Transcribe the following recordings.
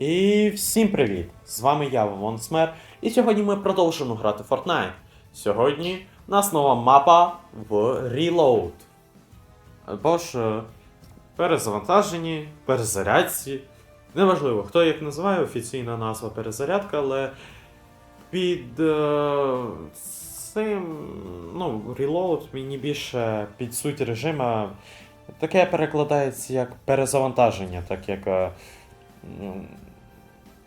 І всім привіт! З вами я, Вовон Смер, і сьогодні ми продовжимо грати в Fortnite. Сьогодні у нас нова мапа в Reload. Або ж е, перезавантажені, перезарядці. Неважливо, хто як називає офіційна назва перезарядка, але під е, цим ну, Reload мені більше під суть режима. Таке перекладається як перезавантаження, так як.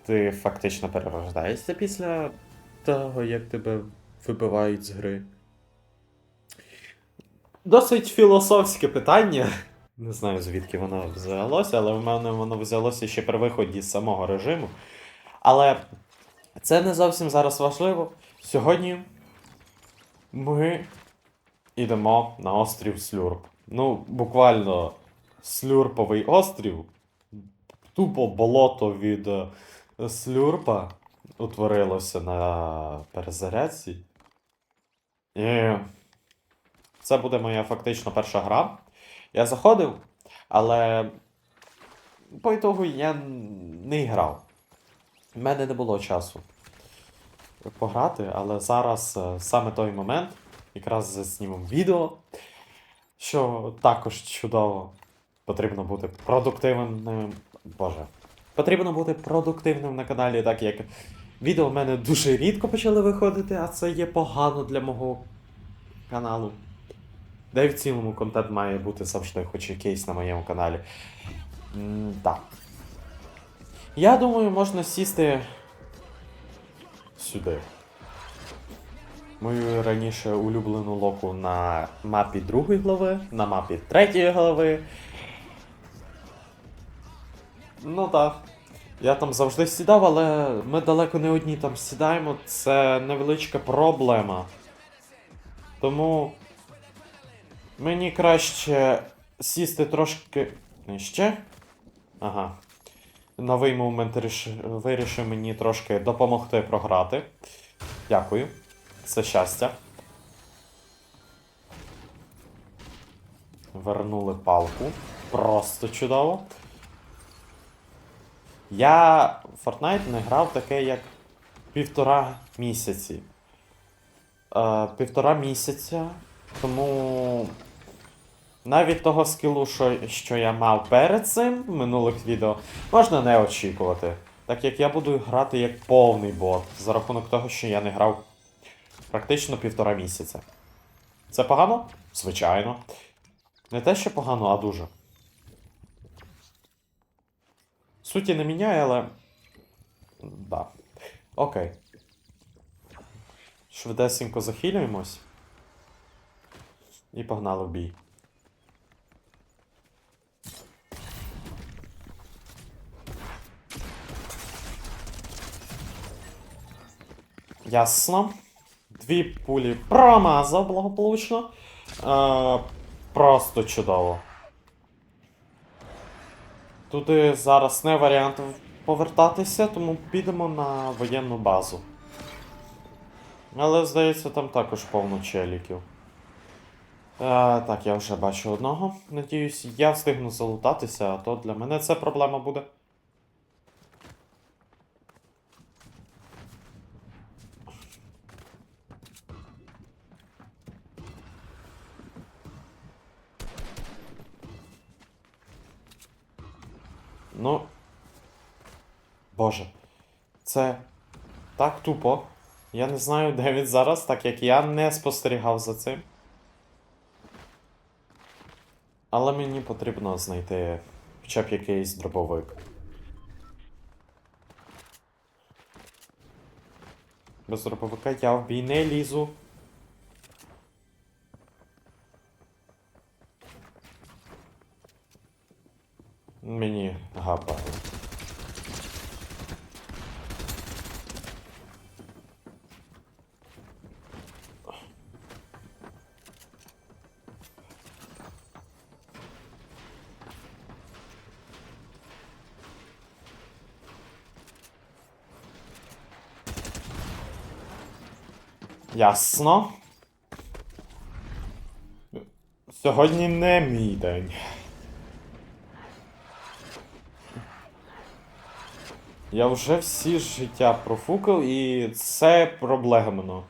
Ти фактично перерождаєшся після того, як тебе вибивають з гри. Досить філософське питання. Не знаю, звідки воно взялося, але в мене воно взялося ще при виході з самого режиму. Але це не зовсім зараз важливо. Сьогодні ми йдемо на острів Слюрп. Ну, буквально слюрповий острів. Тупо болото від е, слюрпа утворилося на перезарядці. І це буде моя фактично перша гра. Я заходив, але по ітогу я не грав. У мене не було часу пограти, але зараз е, саме той момент, якраз заснімемо відео, що також чудово. Потрібно бути продуктивним. Боже. Потрібно бути продуктивним на каналі, так як відео в мене дуже рідко почали виходити, а це є погано для мого каналу. Де й в цілому контент має бути завжди, хоч якийсь на моєму каналі. Так. Я думаю, можна сісти сюди. Мою раніше улюблену локу на мапі другої глави, на мапі третьої глави. Ну так. Я там завжди сідав, але ми далеко не одні там сідаємо. Це невеличка проблема. Тому мені краще сісти трошки нижче. Ага. Новий момент ріш- вирішив мені трошки допомогти програти. Дякую. Це щастя. Вернули палку. Просто чудово. Я в Fortnite не грав таке як півтора місяці. Е, півтора місяця. Тому навіть того скілу, що, що я мав перед цим в минулих відео, можна не очікувати. Так як я буду грати як повний бот, за рахунок того, що я не грав практично півтора місяця. Це погано? Звичайно. Не те, що погано, а дуже. Суті не міняє, але. Да. Окей. Швидесенько захилюємось. І погнали в бій. Ясно. Дві пулі промазав благополучно. Е, просто чудово. Туди зараз не варіант повертатися, тому підемо на воєнну базу. Але, здається, там також повно челіків. Е, так, я вже бачу одного. Надіюсь, я встигну залутатися, а то для мене це проблема буде. Ну. Боже. Це так тупо. Я не знаю, де він зараз, так як я не спостерігав за цим. Але мені потрібно знайти хоча б якийсь дробовик. Без дробовика я в бій не лізу. Мені гапає. Ясно. Сьогодні не мій день. Я вже всі життя профукав і це проблемно.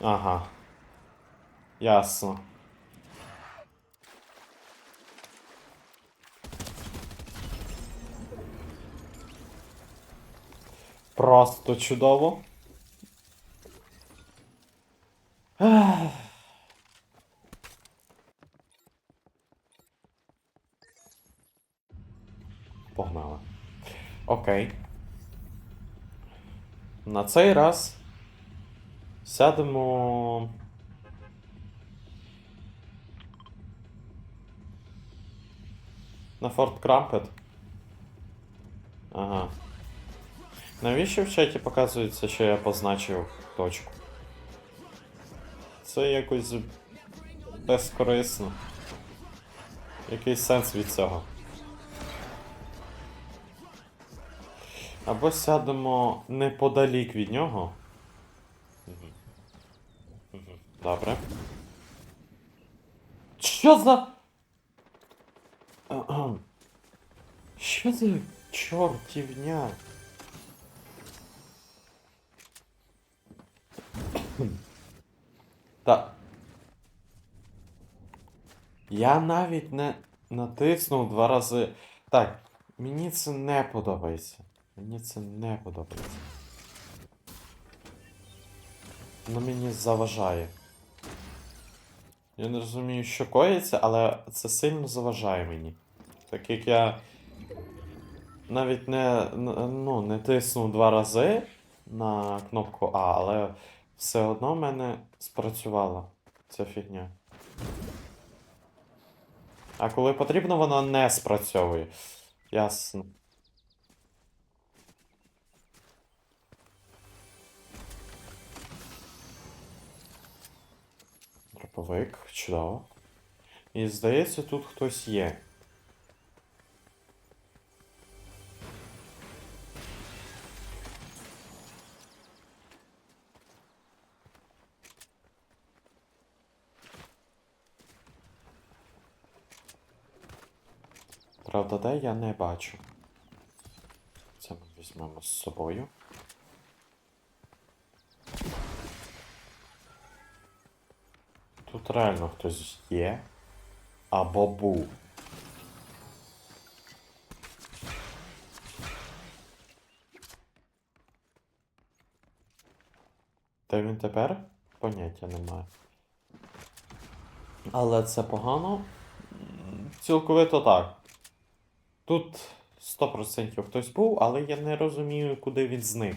Ага. Ясно. Просто чудово. Окей. На цей раз сядемо. На Форт Крампет. Ага. Навіщо в чаті показується, що я позначив точку? Це якось безкорисно. Який сенс від цього? Або сядемо неподалік від нього. Добре. Що за. Що за чортівня? Та. Я навіть не натиснув два рази. Так, мені це не подобається. Мені це не подобається. Воно мені заважає. Я не розумію, що коїться, але це сильно заважає мені. Так як я навіть не, ну, не тиснув два рази на кнопку А, але все одно в мене спрацювала ця фігня. А коли потрібно, вона не спрацьовує. Ясно. Дроповик, чудово. І здається, тут хтось є. Правда, де я не бачу. Це ми візьмемо з собою. Тут реально хтось є. Або був. Де він тепер? Поняття немає. Але це погано. Цілковито так. Тут 100% хтось був, але я не розумію, куди він зник.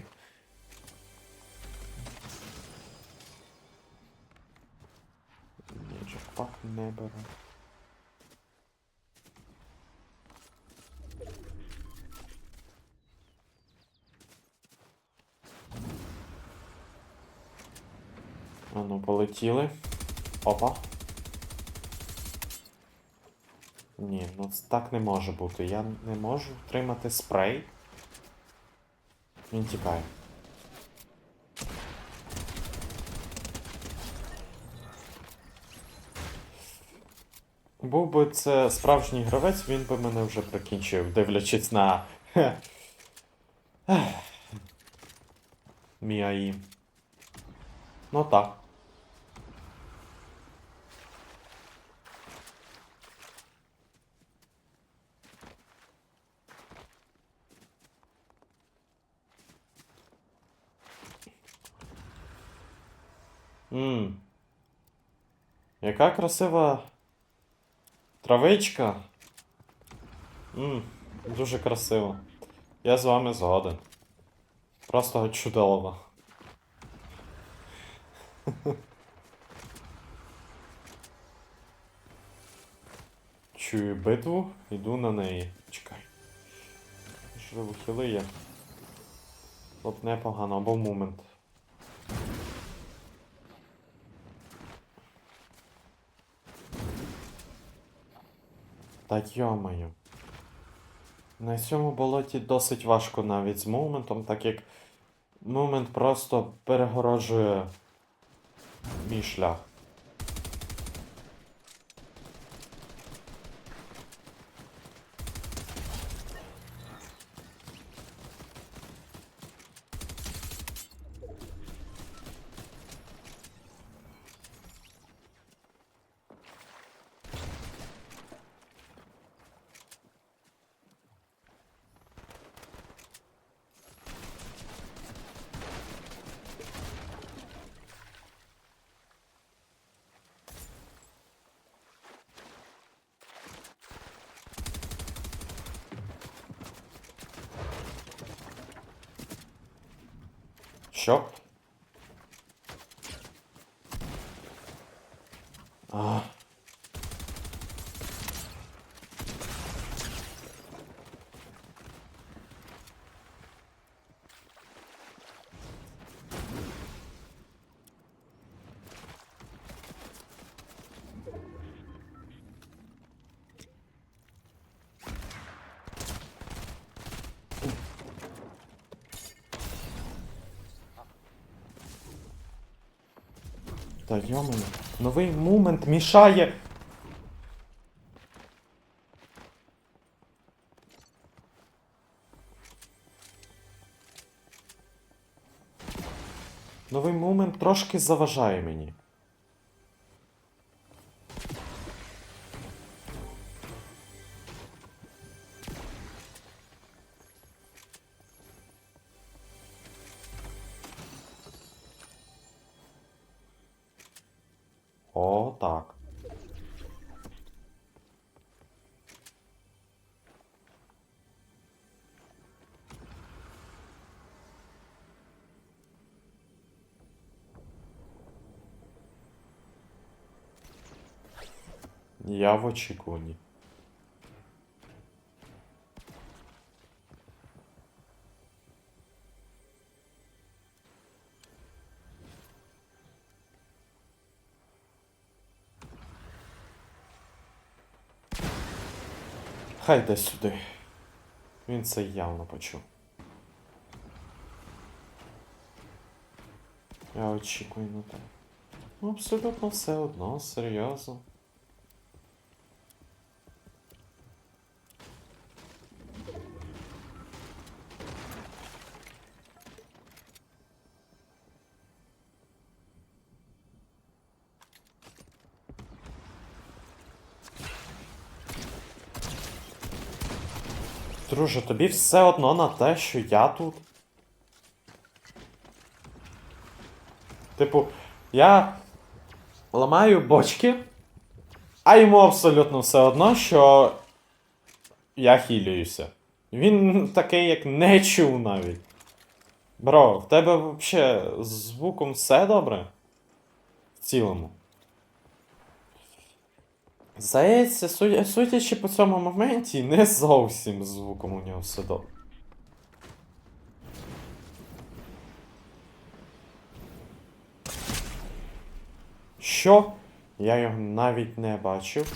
Беру. А ну, полетіли. Опа. Ні, ну так не може бути. Я не можу втримати спрей. Він тікає. Був би це справжній гравець, він би мене вже прикінчив, дивлячись на. Мій АІ. Ну так. Ммм. Яка красива травичка. Ммм, дуже красиво. Я з вами згоден. Просто чудово. Чую битву, йду на неї. Чекай. Можливо, хіли є. От непогано, або момент. Та йомаю. На цьому болоті досить важко навіть з моментом, так як момент просто перегороджує мій шлях. Що? А. Та йомаю. Новий мумент мішає. Новий мумент трошки заважає мені. Я в очікуванні. Хай йде сюди. Він це явно почув. Я очікую на те. Ну, абсолютно все одно, серйозно. Друже, тобі все одно на те, що я тут. Типу, я ламаю бочки, а йому абсолютно все одно, що я хілююся. Він такий, як не чув навіть. Бро, в тебе взагалі з звуком все добре? В цілому. Здається, судя- судячи по цьому моменті, не зовсім звуком у нього все добре. Що? Я його навіть не бачив.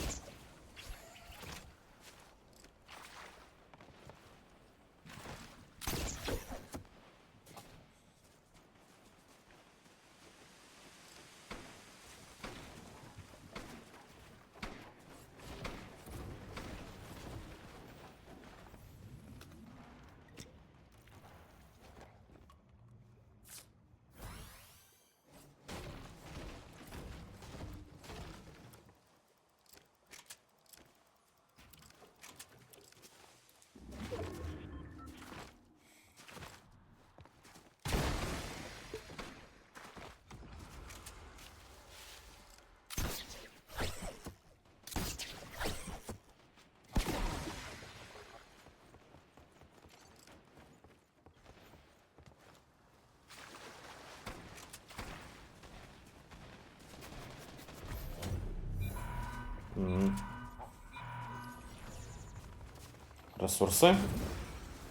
Ресурси.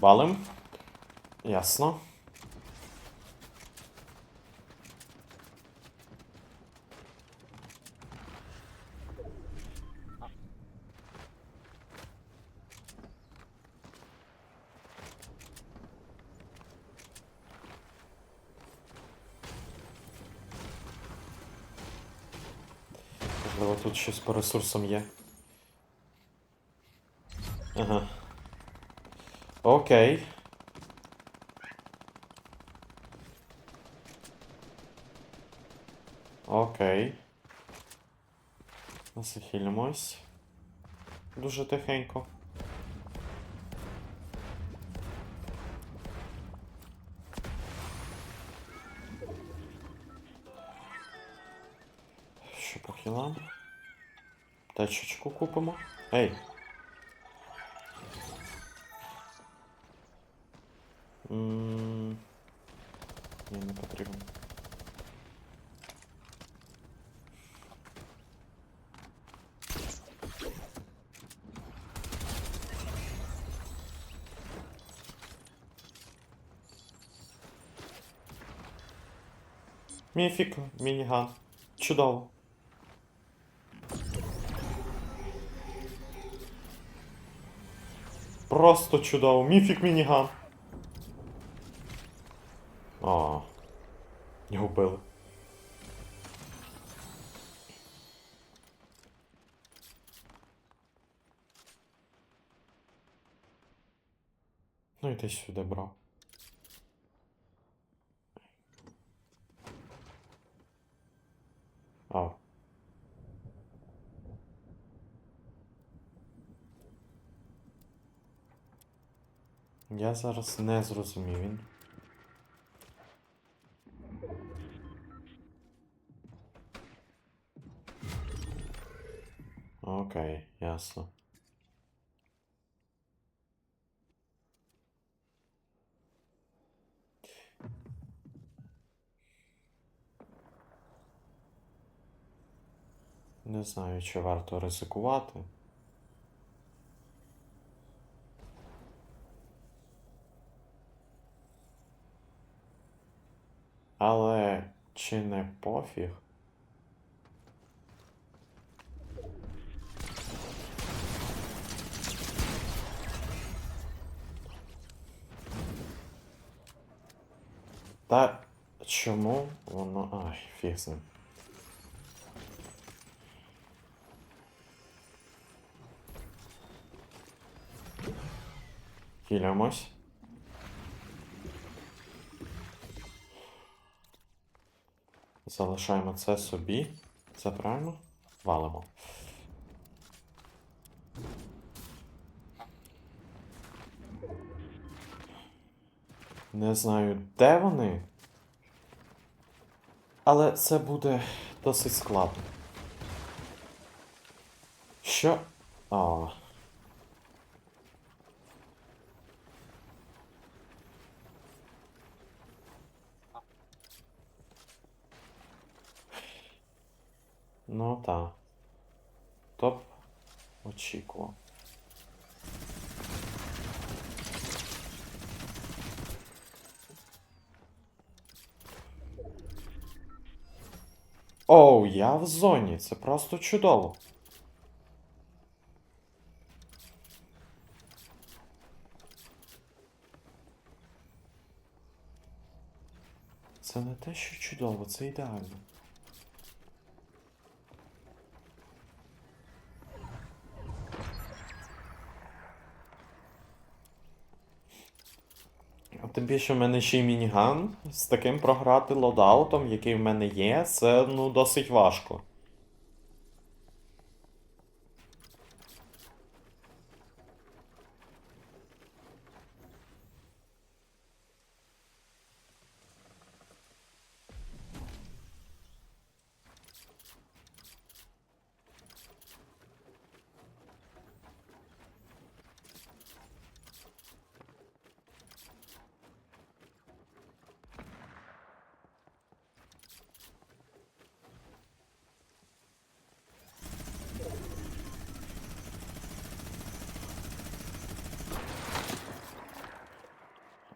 Валим. Ясно. Можливо, тут щось по ресурсам є. Ага. Окей. Окей. Насихилимось. Дуже тихенько. Тачечку купимо. Ей. М, Ні, не потрібно. Міфік, мініган. Чудово. Просто чудово. Міфік мініган. А. Його вбили. Ну йди сюди, бро. А. Я зараз не зрозумів він. Окей, ясно. Не знаю, чи варто ризикувати. Але чи не пофіг? Та чому воно. Ай, фіг. Хілямось. Залишаємо це собі. Це правильно? Валимо. Не знаю, де вони. Але це буде досить складно. Що? А. Ну так. Топ очікував. Оу, я в зоні. Це просто чудово. Це не те, що чудово, це ідеально. А Тим більше в мене ще й мініган. З таким програти лодаутом, який в мене є, це ну досить важко.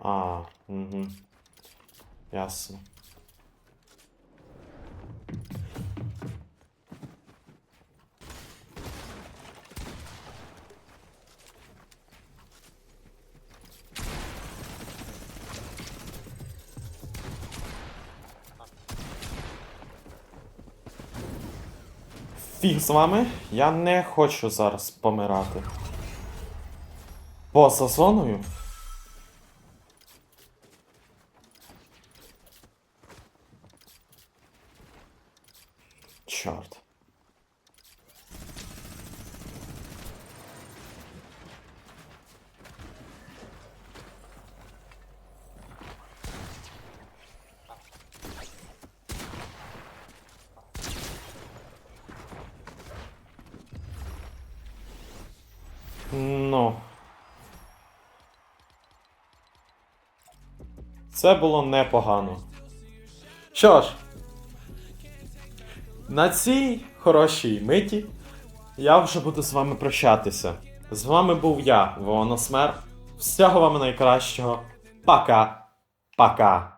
А, угу. Ясно. Фіг з вами, я не хочу зараз помирати. Поза зоною? Чорт. Ну. Це було непогано. Що ж, на цій хорошій миті я вже буду з вами прощатися. З вами був я, Вона Смер. Всього вам найкращого. Пока. Пока.